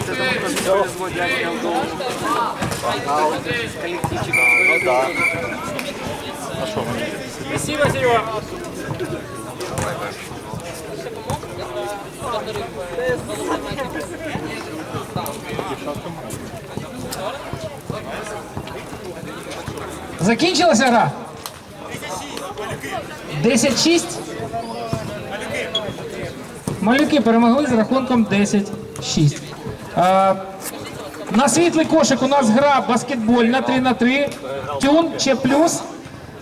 вот этому тоже повезло дядьке А вот с. Ну да. Спасибо, Серега. Закінчилася гра? 10-6. Малюки перемогли з рахунком 10-6. Е, На світлий кошик у нас гра баскетбольна 3 на 3 тюн чи плюс.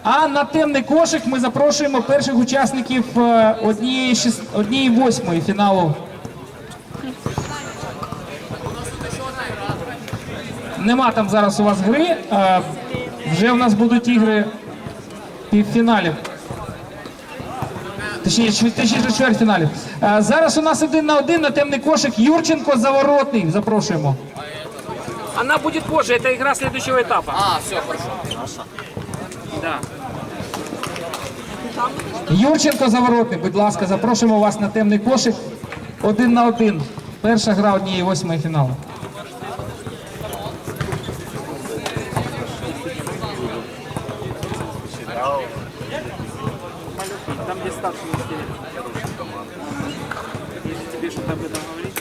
А на темний кошик ми запрошуємо перших учасників е, однієї, шіс- однієї восьмої фіналу. Нема там зараз у вас гри. е, Вже у нас будуть ігри півфіналів. Точніше, точніше чвертьфіналів. Е, Зараз у нас один на один на темний кошик Юрченко Заворотний. Запрошуємо. Она будет позже, это игра следующего этапа. А, все, хорошо. Да. Юрченко Заворотний, будь ласка, запрошуємо вас на темний кошик. Один на один. Перша гра однієї восьмої фіналу. Где старший стиль. Если тебе что-то об этом говорить,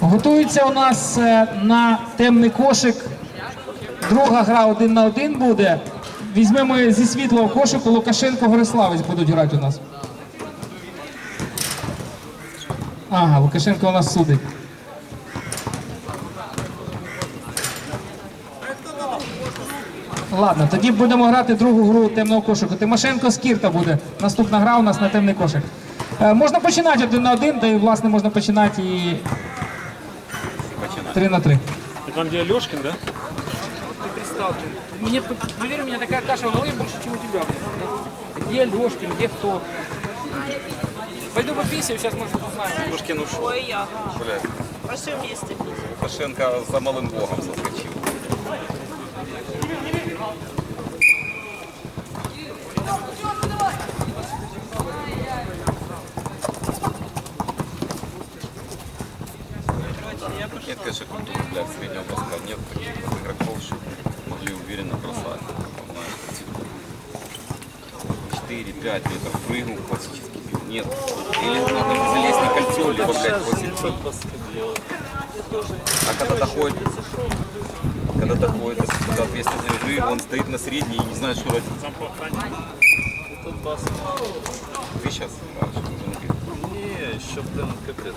Готується у нас е, на темний кошик. Друга гра один на один буде. Візьмемо зі світлого кошику Лукашенко Гориславець будуть грати у нас. Ага, Лукашенко у нас судить. Ладно, тоді будемо грати другу гру темного кошику. Тимошенко Скірта буде. Наступна гра у нас на темний кошик. Е, можна починати один на один, та й власне можна починати і три на три. Это там, где Алешкин, да? ты пристал. ты. Мне, поверь, у меня такая каша в голове больше, чем у тебя. блин. Где Лешкин, где кто? Пойду пописаю, сейчас может узнаем. Пушкин ушел. Ой, я. Блядь. Пошли вместе. Лукашенко за малым богом соскочил. Нет, конечно, культуры, блядь, среднего броска нет таких игроков, что могли уверенно бросать. Знаешь, 4-5 метров прыгнул, классический бил. Нет. Или надо залезть на кольцо, либо, блядь, возить. А когда доходит, когда доходит до ответственной игры, он стоит на средней и не знает, что робить. Ты сейчас Не, еще, блин, капец.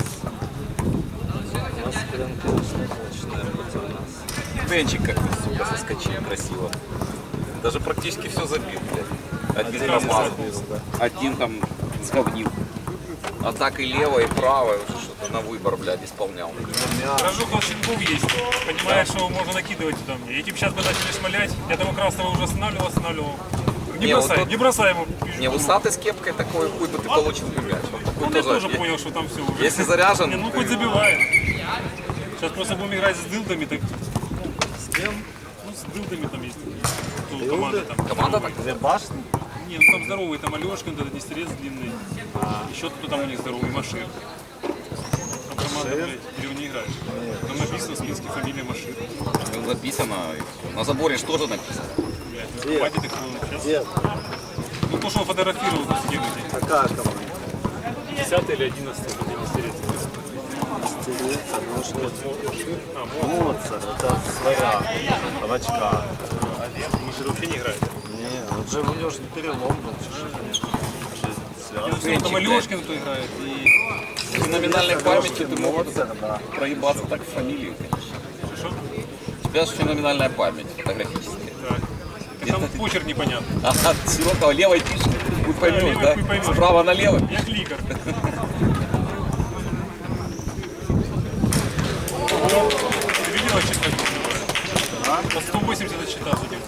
У нас прям, конечно, мощная против нас. Бенчик как-то, сука, соскочил красиво. Даже практически все забил, блядь. Один промазал, один там сговнил. А так и лево, и право, уже что-то на выбор, блядь, исполнял. Рожуха Щенков есть. Понимаешь, что можно накидывать туда мне. Эти бы сейчас бы начали шмалять. Я того красного уже останавливал, останавливал. Не Не, вот бросай, тут- не бросай ему. Не, усатый с кепкой такой хуй бы ты получил бы мяч. Он я тоже. тоже понял, что там все уже. Если заряжен, Не, ну хоть забиваем. Сейчас просто будем играть с дылдами. Так... С кем? Ну, с дылдами там есть. Кто команда там. команда так башни? Не, ну там здоровый, там Алешкин, этот Нестерец длинный. Еще кто там у них здоровый, Машир. Там команда, блядь, или он не играет. Там написано в списке фамилия Машир. написано. всё. На заборе что же написано? Сейчас. Где? Ну, то, что фотографировал на стене. Какая команда? 10 или 11 это Нестерец. Стереться, ну что А. Моцарт, это своя. В очках. Машир вообще не играет. Не, вот же у него же перелом был. знаю, там Алешкин кто играет. И При номинальной памяти ты мог проебаться так в конечно. что? У тебя же феноменальная память фотографическая. Там почерк непонятный. Ага, широкого левой пишешь, хуй поймешь, да? поймешь. Справа налево. Я кликер. Ты видел отчитать? Под 180 отчитал судил.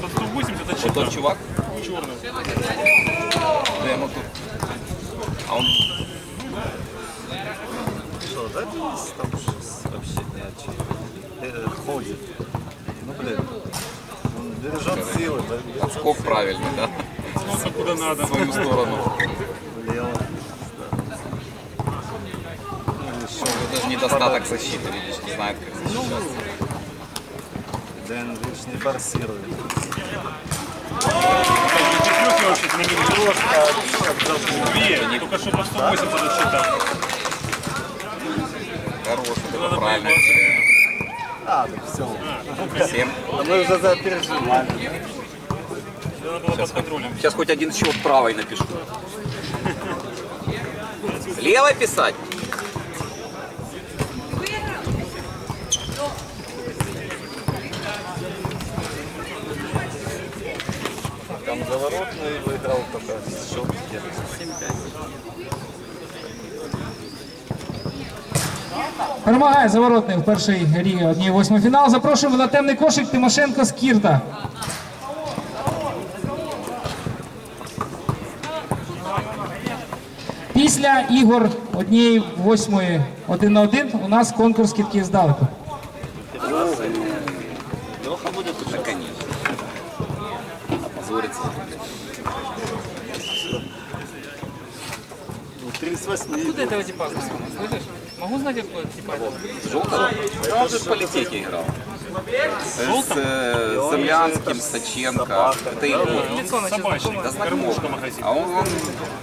Под 180 Вот отчитал. тот чувак, Черный. да ему тут. А он Что, да, Денис там вообще не о чем. Э, Ходит. Скок правильный, да? Солнце куда надо. В свою сторону. даже недостаток защиты, видишь, не знает, как защищаться. Дэн, видишь, не форсирует. Очень знаменитый только что по 180 засчитал. Хороший, это правильно. А, так все. Всем. А Мы уже за запереживали. Надо было под контролем. Сейчас хоть один счет правой напишу. Левой писать? Там заворотный выиграл только счет где-то. Перемагає заворотний в першій грі 1-8 фінал. Запрошуємо на темний кошик Тимошенко Скірта. Після ігор однієї восьмої один на один у нас конкурс кітки здалеку. Леха будет? Да, конечно. Опозорится. Ну, 38 Откуда этого типа знаю? Слышишь? Могу знать, откуда типа это? Желтого? Он же в политехе играл. С э, Землянским, Саченко. Это его. Лицо начал Собачник, знакомое. Да кормушка знакомый. магазин. А он, он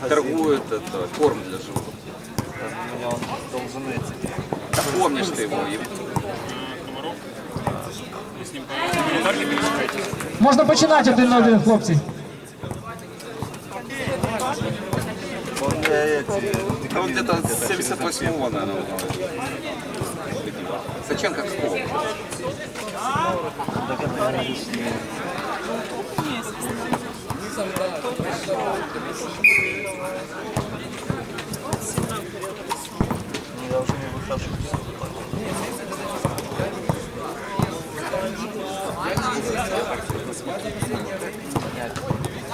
торгует это, корм для животных. меня он должен эти. Да помнишь ты его? и- Комаров. Вы с ним по гуманитарке пересекаетесь? Можна починати один на один, хлопці. Он мне эти. Да он где-то с 78-го, наверное.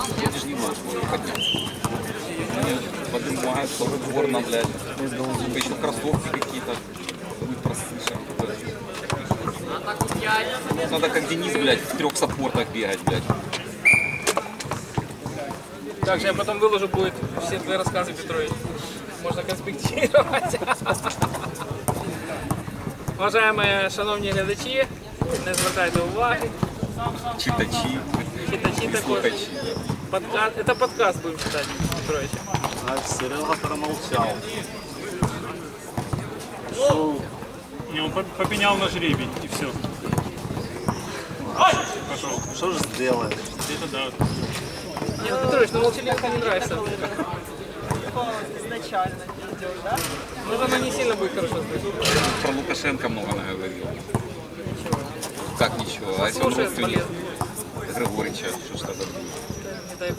Ну, я уже не подняться. Они поднимают, тоже горно, блядь. Сука, еще кроссовки какие-то. Мы просышим. Надо как Денис, блядь, в трех саппортах бегать, блядь. Также я потом выложу будет все твои рассказы, Петрович. Можно конспектировать. Уважаємо шановні глядачі, не звертайте уваги. Читачи, Читачі також. слухачи. Подкаст, это подкаст будем читать, Петрович. Знаешь, Серега промолчал. Не, он по- попенял на жребий и все. Что же сделаешь? Это да. Нет, ну, Петрович, ну молчаливка не нравится. изначально идет, да? Ну, она не сильно будет хорошо слышать. Про Лукашенко много наговорил. Как ничего? А если он родственник полезно. Григорича, что ж тогда? Не дай бог.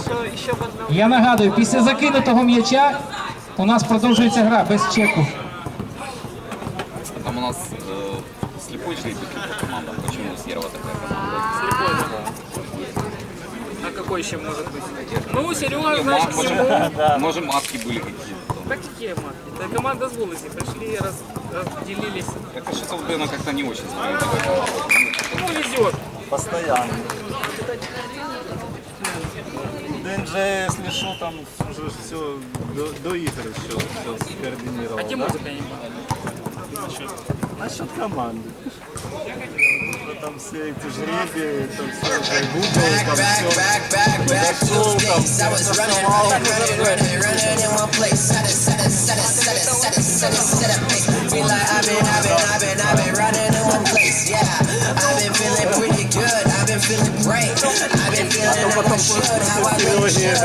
Что еще в одном Я нагадую, після закинутого м'яча у нас продовжується гра без чеку. Там у нас э, слепой же идет команда. Почему у Серого такая команда? Слепой, да. А какой еще может быть? Ну, Серега, значит, к может, нему. может, матки были какие-то. там. Да какие матки? Это команда с Волоси. Пришли, раз, разделились. Так а что-то у Дэна как-то не очень. Ну, везет. Постоянно. Дэн же, если что, там уже все до, до игр еще все скоординировал. А где да? музыка не будет? Насчет команды. Уже Там все эти жребии, там все уже Google, там все. back, back, back to those days. I was running, running, running, running, running in one place. Set it, set it, set it, set it, set it, set it, set it. Make me like I've been, I've been, I've been, I've been running in one place. Yeah, I've been feeling pretty good. I've been feeling great. I've been feeling how I should, how I really should.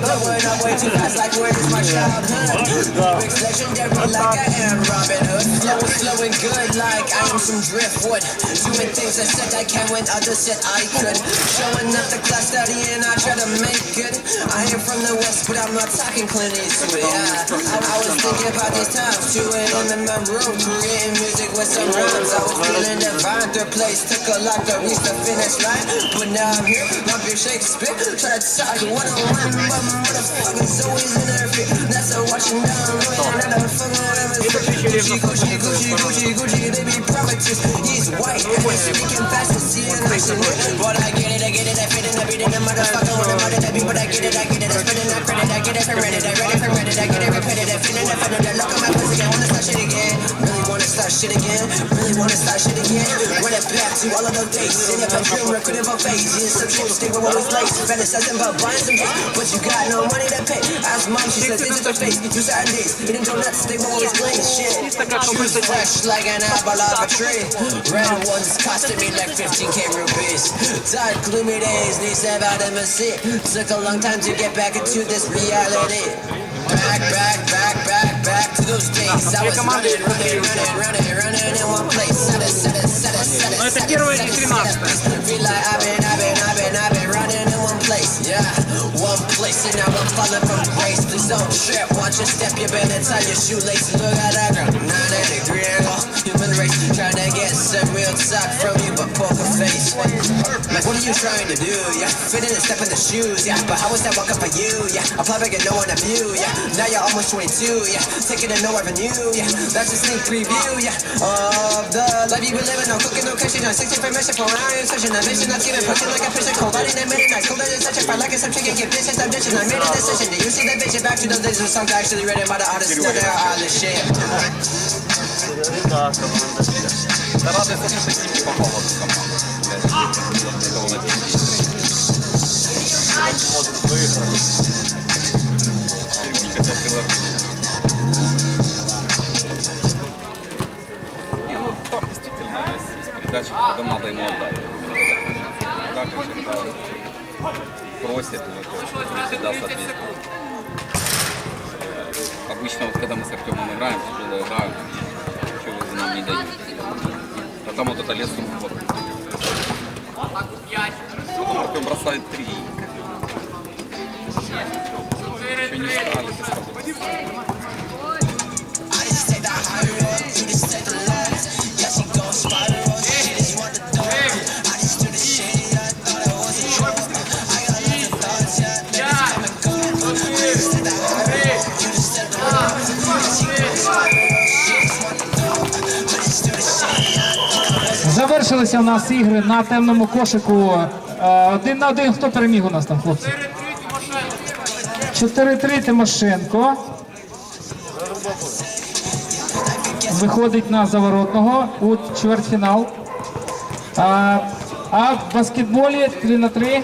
Blowing up way too fast, like where is my childhood? Lyrics legendary, like I am Robin Hood. Flowing, flowing good, like I am some driftwood. Doing things I said I can when others said I could. Showing up the class study and I try to make it. I am from the west, but I'm not talking Clint Eastwood. Yeah, I, I was thinking about these times, chewing in the room, creating music with some rhymes. I was feeling divine. Third place took a lot to reach the finish line, but now I'm here. My beer Shakespeare, try to talk one on one, but my motherfuckers always in their feet. That's a watching down, and I'm fucking whatever. Gucci, Gucci, Gucci, Gucci, Gucci, they be bitches. He's white, and became fast to see in action. But I get it, I get it, I fit in, I beat in the motherfucker when I'm out of that beat. But I get it, I get it, I spit in, I credit, I get it from Reddit, I read it from Reddit, I get it repetitive, feeling it, feeling it. I Look at my pussy, I wanna start shit again. Start shit again, really wanna start shit again. Run it back to all of those days. In your bedroom, recruiting for face. Yeah, some chicks, they were always late. Fantasizing about buying some dates, but you got no money to pay. Ask mom, she said, this is the face. You Saturdays, eating donuts, they were always playing shit. Shoes fresh like an apple off a tree. Red ones costing me like 15k rupees. Dark, gloomy days, need step out of my seat. Took a long time to get back into this reality Back, back, back, back, back to those days. I was running, running, running, running, running in one place. Set it, set it, set it, set it. Ну, это set it, первое set и it, тринадцатое. set it. Feel like I've been, I've been, I've been, I've been running in one place. Yeah, one place and now I'm falling from grace. Please don't trip, watch your step, you better tie your shoelaces. Look at that girl, 90 degree angle. Race trying to get some real talk from you, but poker face. Like, what are you trying to do? Yeah, fit in and step in the shoes. Yeah, but how was that walk up for you? Yeah, apply back and no one of you. Yeah, now you're almost 22. Yeah, taking a no avenue. Yeah, that's a sneak preview. Yeah, of the life you been living. No cooking, no cushion. No 60 frame mission for iron session. Vision that's giving pushing like a prison. Cold body that midnight. Cold as such a fire like a some chicken. Get dishes, I'm ditching. I made a decision. Do you see the vision? Back to those days when songs actually written by the artist. Still there, all this shit. Да. Да рады, что с ними по поводу команды. Блядь, этого напишешь. Может выиграть. Не приложить. Не, ну там действительно есть, передачи, когда надо ему отдать. Всегда просит, всегда соответствует. Обычно вот когда мы с Артемом играем, тяжело играем, ничего вы нам не даете. А там вот это лес вот. Потом Артем бросает три. Еще не стали без Завершилися у нас ігри на темному кошику. Е, Один на один. Хто переміг у нас там, хлопці? 4-3 Тимошенко. Виходить на заворотного у чвертьфінал. А, а в баскетболі 3 на 3.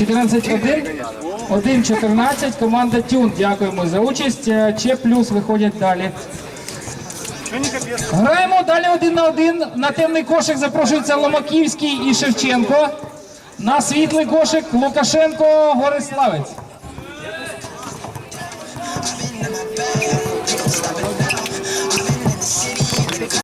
14-1. 1-14. Команда Тюн. Дякуємо за участь. Е, Че плюс виходять далі. Граємо далі один на один. На темний кошик запрошується Ломаківський і Шевченко. На світлий кошик Лукашенко Гориславець.